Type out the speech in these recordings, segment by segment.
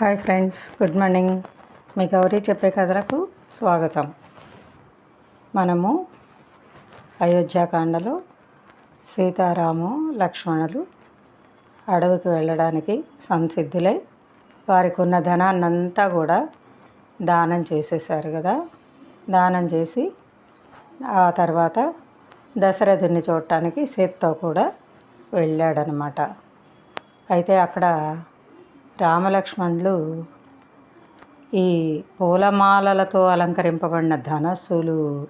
Hi friends good morning. మీ గౌరీ చెప్పే కథలకు స్వాగతం. మనము అయోధ్యాకాండలో సీతారాము లక్ష్మణులు అడవికి వెళ్ళడానికి సంసిద్ధులై వారికి ఉన్న ధనాన్నంతా కూడా దానం చేసేసారు కదా. దానం చేసి ఆ తర్వాత దశరథుని చూడటానికి సీతతో కూడా వెళ్ళాడనమాట. అయితే అక్కడ రామలక్ష్మణులు ఈ పూలమాలలతో అలంకరింపబడిన ధనస్సులు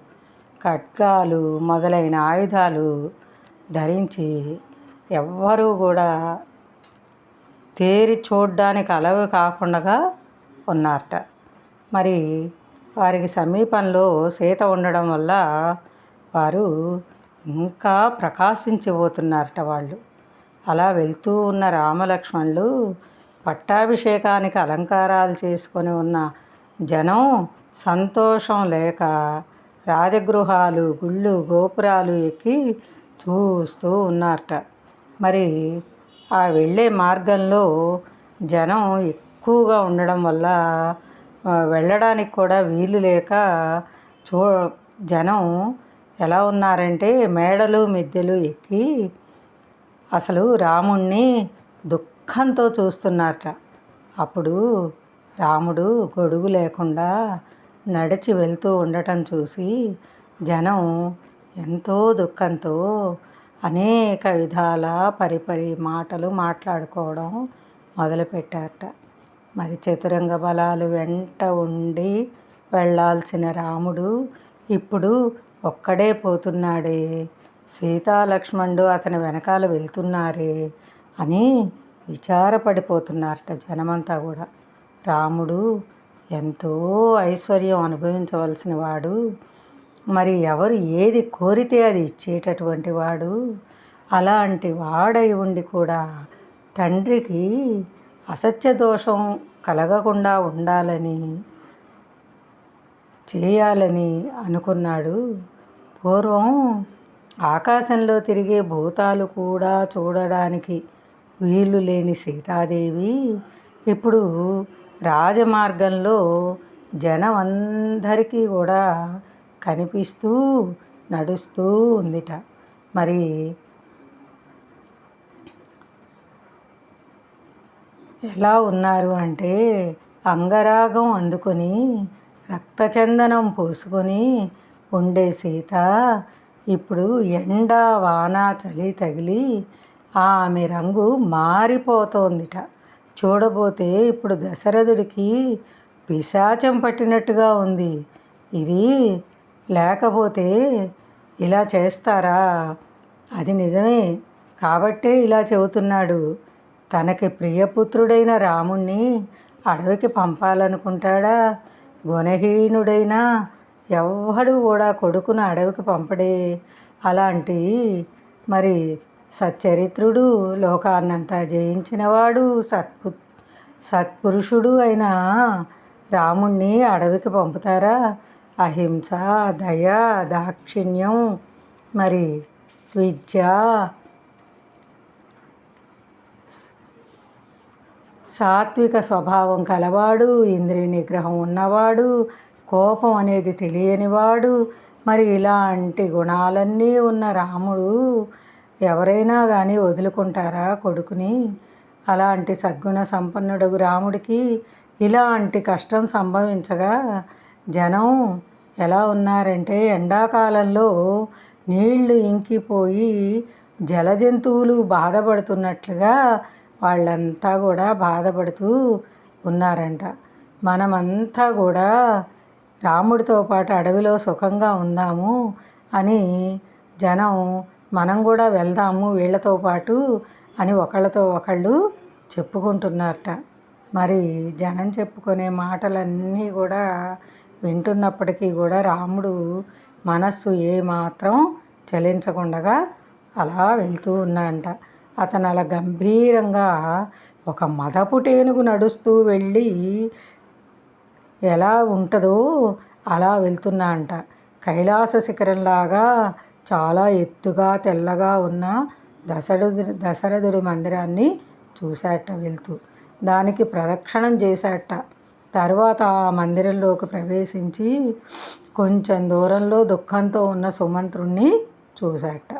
ఖడ్గాలు మొదలైన ఆయుధాలు ధరించి ఎవ్వరూ కూడా తేరి చూడ్డానికి అలవి కాకుండా ఉన్నారట. మరి వారికి సమీపంలో సీత ఉండడం వల్ల వారు ఇంకా ప్రకాశించిపోతున్నారట వాళ్ళు. అలా వెళ్తూ ఉన్న రామలక్ష్మణులు పట్టాభిషేకానికి అలంకారాలు చేసుకొని ఉన్న జనం సంతోషం లేక రాజగృహాలు గుళ్ళు గోపురాలు ఎక్కి చూస్తూ ఉన్నారట. మరి ఆ వెళ్ళే మార్గంలో జనం ఎక్కువగా ఉండడం వల్ల వెళ్ళడానికి కూడా వీలు లేక చూ జనం ఎలా ఉన్నారంటే మేడలు మిద్దెలు ఎక్కి అసలు రాముణ్ణి దుఃఖంతో చూస్తున్నారట. అప్పుడు రాముడు గొడుగు లేకుండా నడిచి వెళ్తూ ఉండటం చూసి జనం ఎంతో దుఃఖంతో అనేక విధాల పరిపరి మాటలు మాట్లాడుకోవడం మొదలుపెట్టారట. మరి చతురంగ బలాలు వెంట ఉండి వెళ్ళాల్సిన రాముడు ఇప్పుడు ఒక్కడే పోతున్నాడే. సీతాలక్ష్మణుడు అతని వెనకాల వెళ్తున్నారే అని విచారపడిపోతున్నారట జనమంతా కూడా. రాముడు ఎంతో ఐశ్వర్యం అనుభవించవలసిన వాడు. మరి ఎవరు ఏది కోరితే అది ఇచ్చేటటువంటి వాడు? అలాంటి వాడై ఉండి కూడా తండ్రికి అసత్య దోషం కలగకుండా ఉండాలని చేయాలని అనుకున్నాడు. పూర్వం ఆకాశంలో తిరిగే భూతాలు కూడా చూడడానికి వీళ్ళు లేని సీతాదేవి ఇప్పుడు రాజమార్గంలో జనం అందరికీ కూడా కనిపిస్తూ నడుస్తూ ఉందిట. మరి ఎలా ఉన్నారు అంటే అంగరాగం అందుకొని రక్తచందనం పూసుకొని ఉండే సీత ఇప్పుడు ఎండ వాన చలి తగిలి ఆమె రంగు మారిపోతోందిట. చూడబోతే ఇప్పుడు దశరథుడికి పిశాచం పట్టినట్టుగా ఉంది. ఇది లేకపోతే ఇలా చేస్తారా? అది నిజమే. కాబట్టే ఇలా చెబుతున్నాడు. తనకి ప్రియపుత్రుడైన రాముణ్ణి అడవికి పంపాలనుకుంటాడా? గుణహీనుడైన ఎవ్వడు కూడా కొడుకును అడవికి పంపడే అలాంటి మరి సచ్చరిత్రుడు లోకాన్నంతా జయించినవాడు సత్పు సత్పురుషుడు అయిన. రాముణ్ణి అడవికి పంపుతారా? అహింస దయ దాక్షిణ్యం మరి విద్య. సాత్విక స్వభావం కలవాడు ఇంద్రియ నిగ్రహం ఉన్నవాడు కోపం అనేది తెలియనివాడు మరి ఇలాంటి గుణాలన్నీ ఉన్న రాముడు ఎవరైనా కానీ వదులుకుంటారా కొడుకుని? అలాంటి సద్గుణ సంపన్నుడు రాముడికి ఇలాంటి కష్టం సంభవించగా జనం ఎలా ఉన్నారంటే ఎండాకాలంలో నీళ్ళు ఇంకిపోయి జలజంతువులు బాధపడుతున్నట్లుగా వాళ్ళంతా కూడా బాధపడుతూ ఉన్నారంట. మనమంతా కూడా రాముడితో పాటు అడవిలో సుఖంగా ఉందాము అని జనం మనం కూడా వెళ్దాము వీళ్ళతో పాటు అని ఒకళ్ళతో ఒకళ్ళు చెప్పుకుంటున్నారట. మరి జనం చెప్పుకునే మాటలన్నీ కూడా వింటున్నప్పటికీ కూడా రాముడు మనస్సు ఏమాత్రం చలించకుండా అలా వెళ్తూ ఉన్నాడంట. అతను అలా గంభీరంగా ఒక మదపుటేనుగు నడుస్తూ వెళ్ళి ఎలా ఉంటుందో అలా వెళ్తున్నా అంట కైలాస శిఖరంలాగా చాలా ఎత్తుగా తెల్లగా ఉన్న దశరథు దశరథుడి మందిరాన్ని చూశాట వెళ్తూ. దానికి ప్రదక్షిణం చేశాట. తర్వాత ఆ మందిరంలోకి ప్రవేశించి కొంచెం దూరంలో దుఃఖంతో ఉన్న సుమంత్రుణ్ణి చూశాట.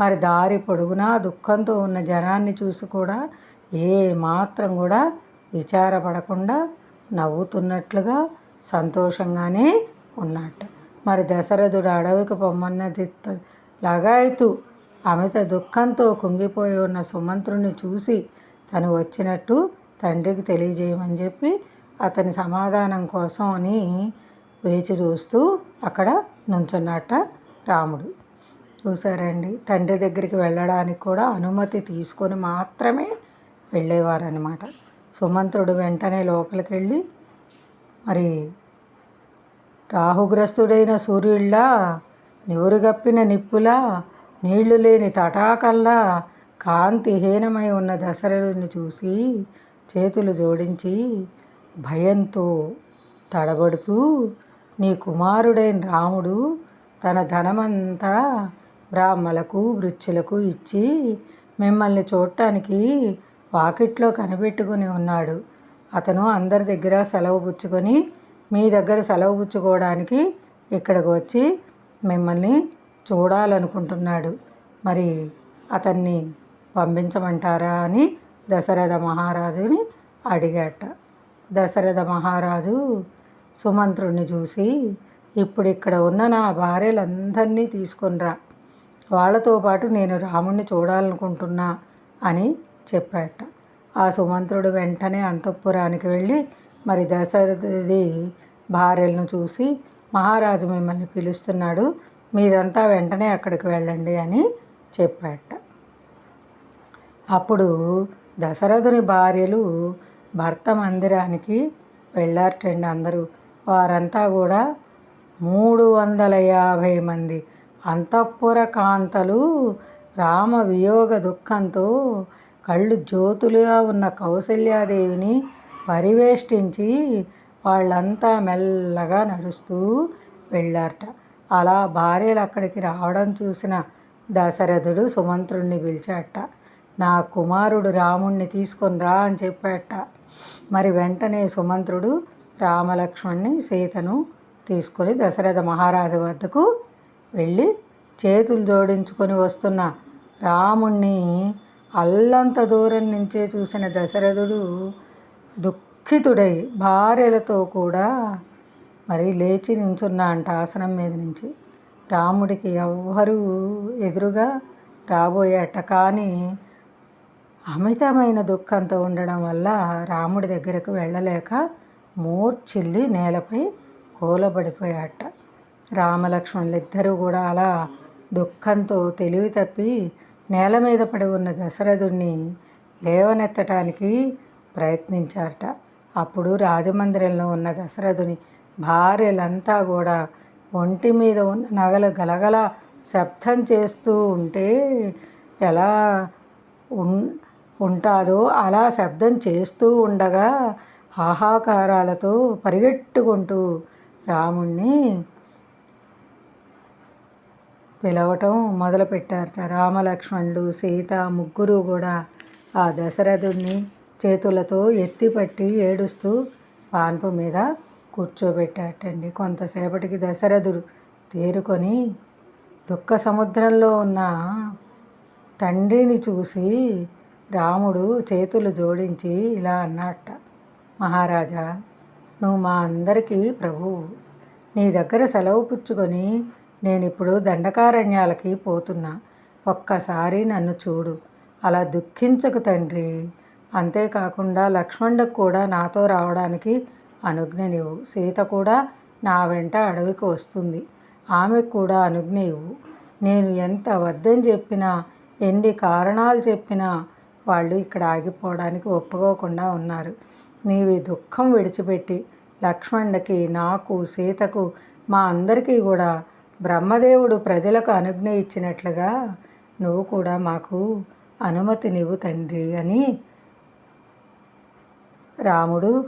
మరి దారి పొడుగునా దుఃఖంతో ఉన్న జనాన్ని చూసి కూడా ఏ మాత్రం కూడా విచారపడకుండా నవ్వుతున్నట్లుగా సంతోషంగానే ఉన్నట్టు మరి దశరథుడు అడవికి పొమ్మన్నది లగాయతు. అమిత దుఃఖంతో కుంగిపోయి ఉన్న సుమంత్రుని చూసి తను వచ్చినట్టు తండ్రికి తెలియజేయమని చెప్పి అతని సమాధానం కోసం అని వేచి చూస్తూ అక్కడ నుంచున్నట్ట రాముడు. చూసారండి తండ్రి దగ్గరికి వెళ్ళడానికి కూడా అనుమతి తీసుకొని మాత్రమే వెళ్ళేవారనమాట సుమంత్రుడు వెంటనే లోపలికి వెళ్ళి మరి రాహుగ్రస్తుడైన సూర్యుళ్ళ నివురుగప్పిన నిప్పులా నీళ్ళు లేని తటాకల్లా కాంతిహీనమై ఉన్న దశరథుని చూసి చేతులు జోడించి భయంతో తడబడుతూ నీ కుమారుడైన రాముడు తన ధనమంతా బ్రాహ్మలకు వృచ్చులకు ఇచ్చి మిమ్మల్ని చూడటానికి వాకిట్లో కనిపెట్టుకుని ఉన్నాడు. అతను అందరి దగ్గర సెలవు పుచ్చుకొని మీ దగ్గర సెలవు పుచ్చుకోవడానికి ఇక్కడికి వచ్చి మిమ్మల్ని చూడాలనుకుంటున్నాడు. మరి అతన్ని పంపించమంటారా అని దశరథ మహారాజుని అడిగాట. దశరథ మహారాజు సుమంత్రుణ్ణి చూసి ఇప్పుడు ఇక్కడ ఉన్న నా భార్యలందరినీ తీసుకునిరా వాళ్ళతో పాటు నేను రాముణ్ణి చూడాలనుకుంటున్నా అని చెప్పాట. ఆ సుమంత్రుడు వెంటనే అంతఃపురానికి వెళ్ళి మరి దశరథి భార్యలను చూసి మహారాజు మిమ్మల్ని పిలుస్తున్నాడు. మీరంతా వెంటనే అక్కడికి వెళ్ళండి అని చెప్పాట. అప్పుడు దశరథుని భార్యలు భర్త మందిరానికి వెళ్ళారటండి అందరూ. వారంతా కూడా మూడు వందల యాభై మంది అంతఃపుర కాంతలు రామ వియోగ దుఃఖంతో కళ్ళు జ్యోతులుగా ఉన్న కౌసల్యాదేవిని పరివేష్టించి వాళ్ళంతా మెల్లగా నడుస్తూ వెళ్ళారట. అలా భార్యలు అక్కడికి రావడం చూసిన దశరథుడు సుమంత్రుణ్ణి పిలిచాట నా కుమారుడు రాముణ్ణి తీసుకొని రా అని చెప్పాట మరి వెంటనే సుమంత్రుడు రామలక్ష్మణ్ణి సీతను తీసుకొని దశరథ మహారాజు వద్దకు వెళ్ళి చేతులు జోడించుకొని వస్తున్న రాముణ్ణి అల్లంత దూరం నుంచే చూసిన దశరథుడు దుఃఖితుడై భార్యలతో కూడా మరి లేచి నించున్నా అంట ఆసనం మీద నుంచి. రాముడికి ఎవ్వరూ ఎదురుగా రాబోయేట కానీ అమితమైన దుఃఖంతో ఉండడం వల్ల రాముడి దగ్గరకు వెళ్ళలేక మూర్చిల్లి నేలపై కూలబడిపోయాట. రామలక్ష్మణులు ఇద్దరూ కూడా అలా దుఃఖంతో తెలివి తప్పి నేల మీద పడి ఉన్న దశరథుణ్ణి లేవనెత్తటానికి ప్రయత్నించారట. అప్పుడు రాజమందిరంలో ఉన్న దశరథుని భార్యలంతా కూడా ఒంటి మీద ఉన్న నగలు గలగల శబ్దం చేస్తూ ఉంటే ఎలా ఉం ఉంటాదో అలా శబ్దం చేస్తూ ఉండగా హాహాకారాలతో పరిగెట్టుకుంటూ రాముణ్ణి పిలవటం మొదలుపెట్టారట. రామలక్ష్మణుడు సీత ముగ్గురు కూడా ఆ దశరథుడిని చేతులతో ఎత్తిపట్టి ఏడుస్తూ పాన్పు మీద కూర్చోబెట్టాటండి కొంతసేపటికి దశరథుడు తేరుకొని దుఃఖ సముద్రంలో ఉన్న తండ్రిని చూసి రాముడు చేతులు జోడించి ఇలా అన్నట్ట మహారాజా నువ్వు మా అందరికీ ప్రభువు. నీ దగ్గర సెలవు పుచ్చుకొని నేను ఇప్పుడు దండకారణ్యాలకి పోతున్నా. ఒక్కసారి నన్ను చూడు. అలా దుఃఖించకు తండ్రి. అంతేకాకుండా లక్ష్మణుడికి కూడా నాతో రావడానికి అనుజ్ఞ నీవు. సీత కూడా నా వెంట అడవికి వస్తుంది. ఆమెకు కూడా అనుజ్ఞ ఇవ్వు. నేను ఎంత వద్దని చెప్పినా ఎన్ని కారణాలు చెప్పినా వాళ్ళు ఇక్కడ ఆగిపోవడానికి ఒప్పుకోకుండా ఉన్నారు. నీవి దుఃఖం విడిచిపెట్టి లక్ష్మణుడికి నాకు సీతకు మా అందరికీ కూడా బ్రహ్మదేవుడు ప్రజలకు అనుజ్ఞ ఇచ్చినట్లుగా నువ్వు కూడా మాకు అనుమతినివ్వు తండ్రి అని రాముడు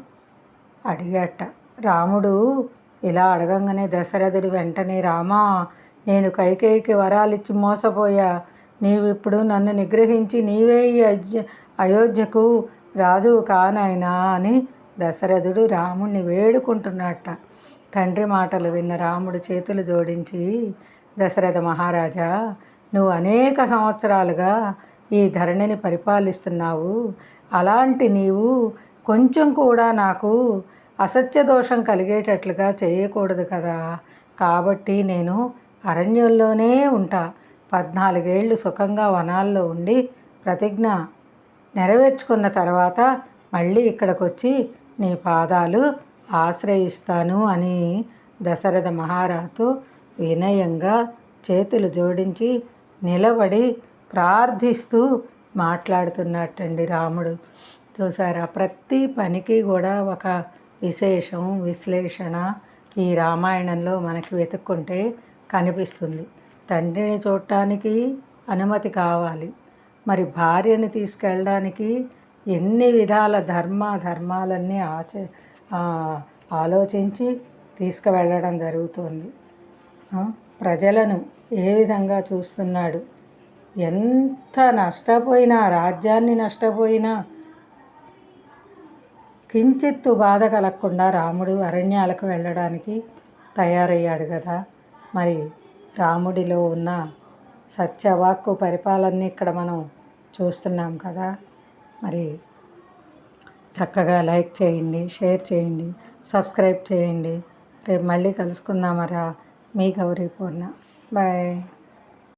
అడిగాట. రాముడు ఇలా అడగంగానే దశరథుడు వెంటనే రామా నేను కైకేయికి వరాలిచ్చి మోసపోయా. నీవిప్పుడు నన్ను నిగ్రహించి నీవే ఈ అయోధ్యకు రాజువు కానాయనా అని దశరథుడు రాముణ్ణి వేడుకుంటున్నట్ట. తండ్రి మాటలు విన్న రాముడు చేతులు జోడించి దశరథ మహారాజా నువ్వు అనేక సంవత్సరాలుగా ఈ ధరణిని పరిపాలిస్తున్నావు. అలాంటి నీవు కొంచెం కూడా నాకు అసత్య దోషం కలిగేటట్లుగా చేయకూడదు కదా. కాబట్టి నేను అరణ్యంలోనే ఉంటా. పద్నాలుగేళ్ళు సుఖంగా వనాల్లో ఉండి ప్రతిజ్ఞ నెరవేర్చుకున్న తర్వాత మళ్ళీ ఇక్కడికి వచ్చి నీ పాదాలు ఆశ్రయిస్తాను అని దశరథ మహారాజు వినయంగా చేతులు జోడించి నిలబడి ప్రార్థిస్తూ మాట్లాడుతున్నట్టండి రాముడు. చూసారా? ప్రతి పనికి కూడా ఒక విశేషం విశ్లేషణ ఈ రామాయణంలో మనకి వెతుక్కుంటే కనిపిస్తుంది. తండ్రిని చూడటానికి అనుమతి కావాలి. మరి భార్యని తీసుకెళ్ళడానికి ఎన్ని విధాల ధర్మ ధర్మాలన్నీ ఆచ ఆలోచించి తీసుకువెళ్ళడం జరుగుతుంది. ప్రజలను ఏ విధంగా చూస్తున్నాడు? ఎంత నష్టపోయినా రాజ్యాన్ని నష్టపోయినా కించిత్తు బాధ కలగకుండా రాముడు అరణ్యాలకు వెళ్ళడానికి తయారయ్యాడు కదా. మరి రాముడిలో ఉన్న సత్యవాక్కు పరిపాలనని ఇక్కడ మనం చూస్తున్నాం కదా. మరి చక్కగా లైక్ చేయండి షేర్ చేయండి సబ్స్క్రైబ్ చేయండి. రేపు మళ్ళీ కలుసుకుందామరా మీ గౌరీ పూర్ణ. బాయ్.